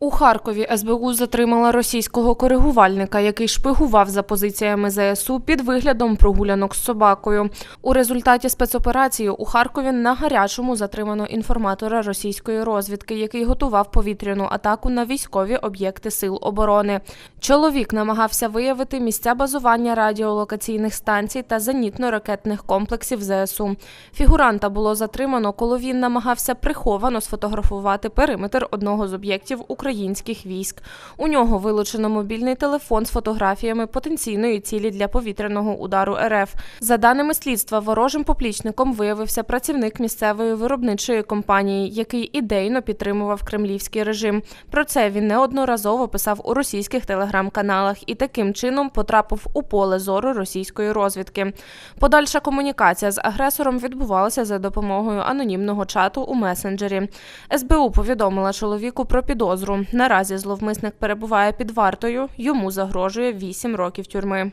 У Харкові СБУ затримала російського коригувальника, який шпигував за позиціями ЗСУ під виглядом прогулянок з собакою. У результаті спецоперації у Харкові на гарячому затримано інформатора російської розвідки, який готував повітряну атаку на військові об'єкти сил оборони. Чоловік намагався виявити місця базування радіолокаційних станцій та зенітно-ракетних комплексів ЗСУ. Фігуранта було затримано, коли він намагався приховано сфотографувати периметр одного з об'єктів українських військ. У нього вилучено мобільний телефон з фотографіями потенційної цілі для повітряного удару РФ. За даними слідства, ворожим поплічником виявився працівник місцевої виробничої компанії, який ідейно підтримував кремлівський режим. Про це він неодноразово писав у російських телеграм-каналах і таким чином потрапив у поле зору російської розвідки. Подальша комунікація з агресором відбувалася за допомогою анонімного чату у месенджері. СБУ повідомила чоловіку про підозру. Наразі зловмисник перебуває під вартою. Йому загрожує 8 років тюрми.